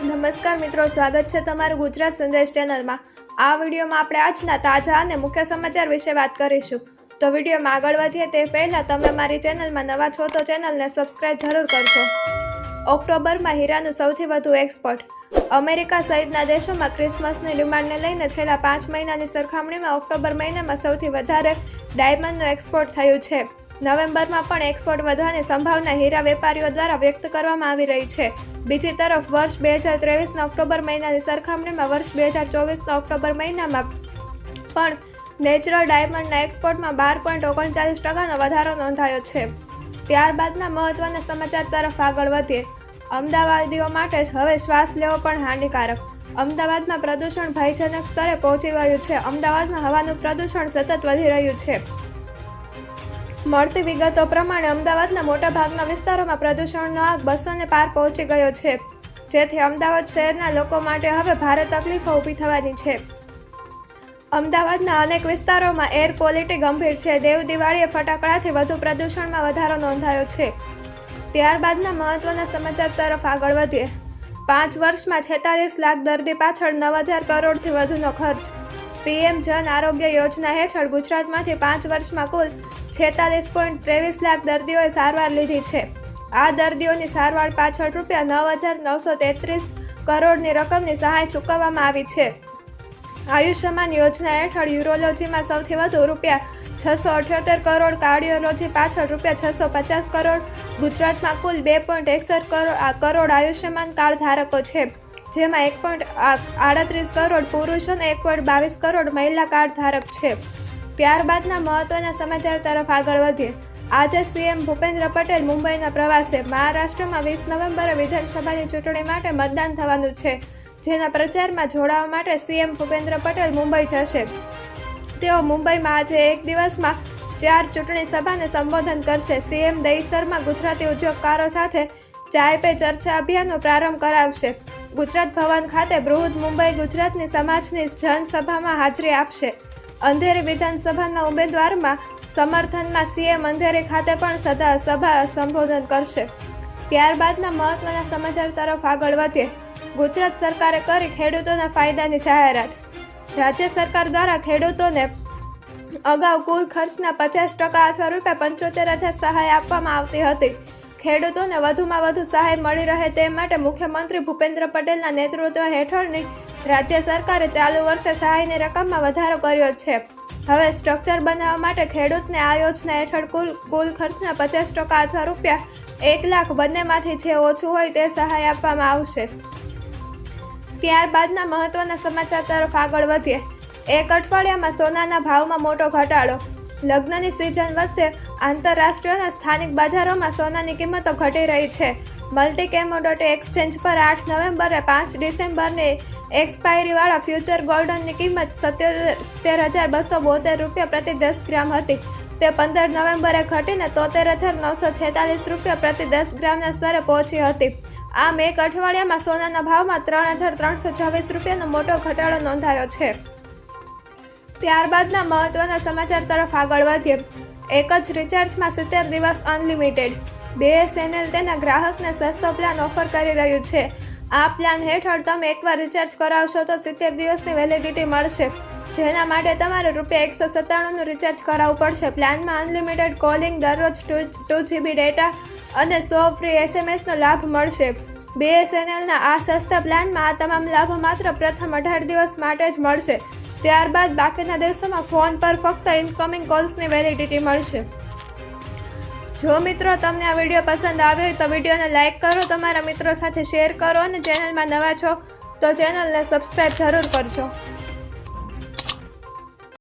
નમસ્કાર મિત્રો, સ્વાગત છે તમારું ગુજરાત સંદેશ ચેનલમાં. આ વિડીયોમાં આપણે આજના તાજા અને મુખ્ય સમાચાર વિશે વાત કરીશું. તો વિડીયોમાં આગળ વધીએ તે પહેલાં તમે મારી ચેનલમાં નવા છો તો ચેનલને સબસ્ક્રાઇબ જરૂર કરશો ઓક્ટોબરમાં હીરાનું સૌથી વધુ એક્સપોર્ટ. અમેરિકા સહિતના દેશોમાં ક્રિસમસની ડિમાન્ડને લઈને છેલ્લા પાંચ મહિનાની સરખામણીમાં ઓક્ટોબર મહિનામાં સૌથી વધારે ડાયમંડનું એક્સપોર્ટ થયું છે. નવેમ્બરમાં પણ એક્સપોર્ટ વધવાની સંભાવના હીરા વેપારીઓ દ્વારા વ્યક્ત કરવામાં આવી રહી છે. બીજી તરફ, વર્ષ બે હજાર ત્રેવીસના ઓક્ટોબર મહિનાની સરખામણીમાં વર્ષ બે હજાર ચોવીસના ઓક્ટોબર મહિનામાં પણ નેચરલ ડાયમંડના એક્સપોર્ટમાં બાર પોઈન્ટ ઓગણચાલીસ ટકાનો વધારો નોંધાયો છે. ત્યારબાદના મહત્વના સમાચાર તરફ આગળ વધીએ. અમદાવાદીઓ માટે હવે શ્વાસ લેવો પણ હાનિકારક. અમદાવાદમાં પ્રદૂષણ ભયજનક સ્તરે પહોંચી ગયું છે. અમદાવાદમાં હવાનું પ્રદૂષણ સતત વધી રહ્યું છે. મળતી વિગતો પ્રમાણે અમદાવાદના મોટા ભાગના વિસ્તારોમાં પ્રદૂષણનો આગ બસોને પાર પહોંચી ગયો છે, જેથી અમદાવાદ શહેરના લોકો માટે હવે ભારે તકલીફો ઊભી થવાની છે. અમદાવાદના અનેક વિસ્તારોમાં એર ક્વોલિટી ગંભીર છે. દેવ દિવાળીએ ફટાકડાથી વધુ પ્રદૂષણમાં વધારો નોંધાયો છે. ત્યારબાદના મહત્વના સમાચાર તરફ આગળ વધીએ. પાંચ વર્ષમાં છેતાલીસ લાખ દર્દી પાછળ નવ હજાર કરોડથી વધુનો ખર્ચ. પીએમ જન આરોગ્ય યોજના હેઠળ ગુજરાતમાંથી પાંચ વર્ષમાં કુલ છેતાલીસ પોઈન્ટ ત્રેવીસ લાખ દર્દીઓએ સારવાર લીધી છે. આ દર્દીઓની સારવાર પાછળ રૂપિયા નવ હજાર નવસો તેત્રીસ કરોડની રકમની સહાય ચૂકવવામાં આવી છે. આયુષ્યમાન યોજના હેઠળ યુરોલોજીમાં સૌથી વધુ રૂપિયા છસો અઠ્યોતેર કરોડ, કાર્ડિયોલોજી પાછળ રૂપિયા છસો પચાસ કરોડ, ગુજરાતમાં કુલ બે પોઈન્ટ એકસઠ કરોડ આયુષ્યમાન કાર્ડ ધારકો છે. જેમાં એક પોઈન્ટ આડત્રીસ કરોડ પુરુષ અને એક પોઈન્ટ બાવીસ કરોડ મહિલા કાર્ડ ધારક છે. ત્યારબાદના મહત્વના સમાચાર તરફ આગળ વધીએ. આજે સીએમ ભૂપેન્દ્ર પટેલ મુંબઈના પ્રવાસે મહારાષ્ટ્રમાં વીસ નવેમ્બરે વિધાનસભાની ચૂંટણી માટે મતદાન થવાનું છે. જેના પ્રચારમાં જોડાવા માટે સીએમ ભૂપેન્દ્ર પટેલ મુંબઈ જશે. તેઓ મુંબઈમાં આજે એક દિવસમાં ચાર ચૂંટણી સભાને સંબોધન કરશે. સીએમ દહીસરમાં ગુજરાતી ઉદ્યોગકારો સાથે ચાય પે ચર્ચા અભિયાનનો પ્રારંભ કરાવશે. ગુજરાત ભવન ખાતે બૃહદ મુંબઈ ગુજરાતની સમાજની જનસભામાં હાજરી આપશે. અંધેરી વિધાનસભાના ઉમેદવારમાં સમર્થનમાં સીએમ અંધેરી ખાતે પણ સદા સભા સંબોધન કરશે. ત્યારબાદના મહત્વના સમાચાર તરફ આગળ વધીએ. ગુજરાત સરકારે કરી ખેડૂતોના ફાયદાની જાહેરાત. રાજ્ય સરકાર દ્વારા ખેડૂતોને અગાઉ કુલ ખર્ચના પચાસ ટકા અથવા રૂપિયા પંચોતેર હજાર સહાય આપવામાં આવતી હતી. ખેડૂતોને વધુમાં વધુ સહાય મળી રહે તે માટે મુખ્યમંત્રી ભૂપેન્દ્ર પટેલના નેતૃત્વ હેઠળની રાજ્ય સરકારે ચાલુ વર્ષે સહાયની રકમમાં વધારો કર્યો છે. હવે સ્ટ્રક્ચર બનાવવા માટે ખેડૂતને આ યોજના હેઠળ કુલ કુલ ખર્ચના પચાસ ટકા અથવા રૂપિયા એક લાખ બંનેમાંથી જે ઓછું હોય તે સહાય આપવામાં આવશે. ત્યારબાદના મહત્વના સમાચાર તરફ આગળ વધીએ. એક અઠવાડિયામાં સોનાના ભાવમાં મોટો ઘટાડો. લગ્નની સિઝન વચ્ચે આંતરરાષ્ટ્રીય અને સ્થાનિક બજારોમાં સોનાની કિંમતો ઘટી રહી છે. મલ્ટી કેમોડોટી એક્સચેન્જ પર આઠ નવેમ્બરે પાંચ ડિસેમ્બરની એક્સપાયરીવાળા ફ્યુચર ગોલ્ડનની કિંમત સત્યોતેર હજાર બસો બોતેર રૂપિયા પ્રતિ દસ ગ્રામ હતી. તે પંદર નવેમ્બરે ઘટીને તોતેર હજાર નવસો છેતાલીસ રૂપિયા પ્રતિ દસ ગ્રામના સ્તરે પહોંચી હતી. આમ એક અઠવાડિયામાં સોનાના ભાવમાં ત્રણ હજાર ત્રણસો છવ્વીસ રૂપિયાનો મોટો ઘટાડો નોંધાયો છે. ત્યારબાદના મહત્વના સમાચાર તરફ આગળ વધીએ. એક જ રિચાર્જમાં સિત્તેર દિવસ અનલિમિટેડ. બીએસએનએલ તેના ગ્રાહકને સસ્તો પ્લાન ઓફર કરી રહ્યું છે. આ પ્લાન હેઠળ તમે એકવાર રિચાર્જ કરાવશો તો સિત્તેર દિવસની વેલિડિટી મળશે. જેના માટે તમારે રૂપિયા એકસો સત્તાણુંનું રિચાર્જ કરાવવું પડશે. પ્લાનમાં અનલિમિટેડ કોલિંગ દરરોજ ટુ ટુ જીબી ડેટા અને સો ફ્રી એસએમએસનો લાભ મળશે. બીએસએનએલના આ સસ્તા પ્લાનમાં આ તમામ લાભો માત્ર પ્રથમ અઢાર દિવસ માટે જ મળશે. ત્યારબાદ બાકીના દિવસોમાં ફોન પર ફક્ત ઇનકમિંગ કોલ્સની વેલિડિટી મળશે. જો મિત્રો તમને આ વીડિયો પસંદ આવ્યો હોય તો વિડીયોને લાઇક કરો, તમારા મિત્રો સાથે શેર કરો અને ચેનલમાં નવા છો તો ચેનલને સબસ્ક્રાઈબ જરૂર કરજો.